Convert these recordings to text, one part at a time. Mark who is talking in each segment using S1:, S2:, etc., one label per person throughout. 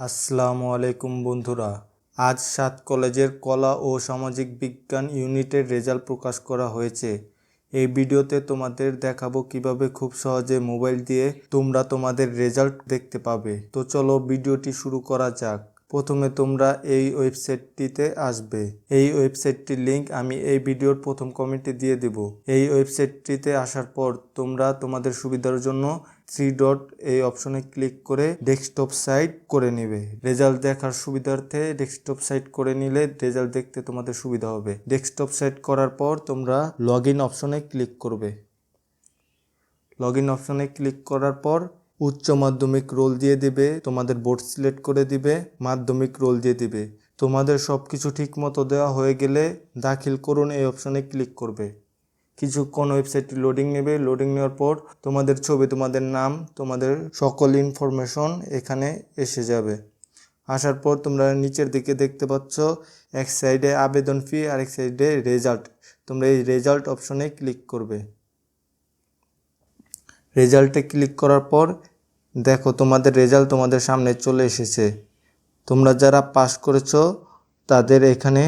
S1: আসসালামু আলাইকুম বন্ধুরা। আজ সাত কলেজের কলা ও সামাজিক বিজ্ঞান ইউনিটের রেজাল্ট প্রকাশ করা হয়েছে। এই ভিডিওতে তোমাদের দেখাবো কীভাবে খুব সহজে মোবাইল দিয়ে তোমরা তোমাদের রেজাল্ট দেখতে পাবে। তো চলো ভিডিওটি শুরু করা যাক। প্রথমে তোমরা এই ওয়েবসাইটটিতে আসবে। এই ওয়েবসাইটটির লিংক আমি এই ভিডিওর প্রথম কমেন্টে দিয়ে দেব। এই ওয়েবসাইটটিতে আসার পর তোমরা তোমাদের সুবিধার জন্য থ্রি ডট এই অপশনে ক্লিক করে ডেস্কটপ সাইট করে নেবে। রেজাল্ট দেখার সুবিধার্থে ডেস্কটপ সাইট করে নিলে রেজাল্ট দেখতে তোমাদের সুবিধা হবে। ডেস্কটপ সাইট করার পর তোমরা লগ ইন অপশনে ক্লিক করবে। লগ ইন অপশনে ক্লিক করার পর উচ্চ মাধ্যমিক রোল দিয়ে দিবে, তোমাদের বোর্ড সিলেক্ট করে দিবে, মাধ্যমিক রোল দিয়ে দিবে। তোমাদের সব কিছু ঠিক মতো দেওয়া হয়ে গেলে দাখিল করুন এই অপশনে ক্লিক করবে। কিছুক্ষণ ওয়েবসাইটটি লোডিং নেবে? লোডিং নেওয়ার পর তোমাদের ছবি, তোমাদের নাম, তোমাদের সকল ইনফরমেশন এখানে এসে যাবে। আসার পর তোমরা নিচের দিকে দেখতে পাচ্ছ, এক সাইডে আবেদন ফি আর এক সাইডে রেজাল্ট তোমরা এই রেজাল্ট অপশনে ক্লিক করবে। রেজাল্টে ক্লিক করার পর দেখো তোমাদের রেজাল্ট তোমাদের সামনে চলে এসেছে। তোমরা যারা পাস করেছ, তাদের এখানে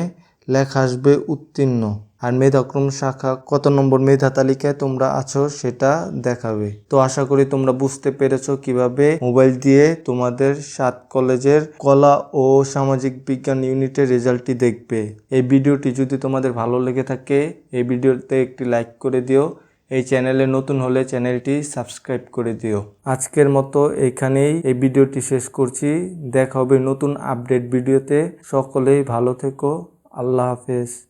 S1: লেখা আসবে উত্তীর্ণ। আর মেধাক্রম শাখা কত নম্বর মেধা তালিকায় তোমরা আছো সেটা দেখাবে। তো আশা করি তোমরা বুঝতে পেরেছ কীভাবে মোবাইল দিয়ে তোমাদের সাত কলেজের কলা ও সামাজিক বিজ্ঞান ইউনিটের রেজাল্টটি দেখবে। এই ভিডিওটি যদি তোমাদের ভালো লেগে থাকে, এই ভিডিওতে একটি লাইক করে দিও। এই চ্যানেলে নতুন হলে চ্যানেলটি সাবস্ক্রাইব করে দিও। আজকের মতো এখানেই এই ভিডিওটি শেষ করছি। দেখা হবে নতুন আপডেট ভিডিওতে। সকলেই ভালো থেকো। আল্লাহ হাফেজ।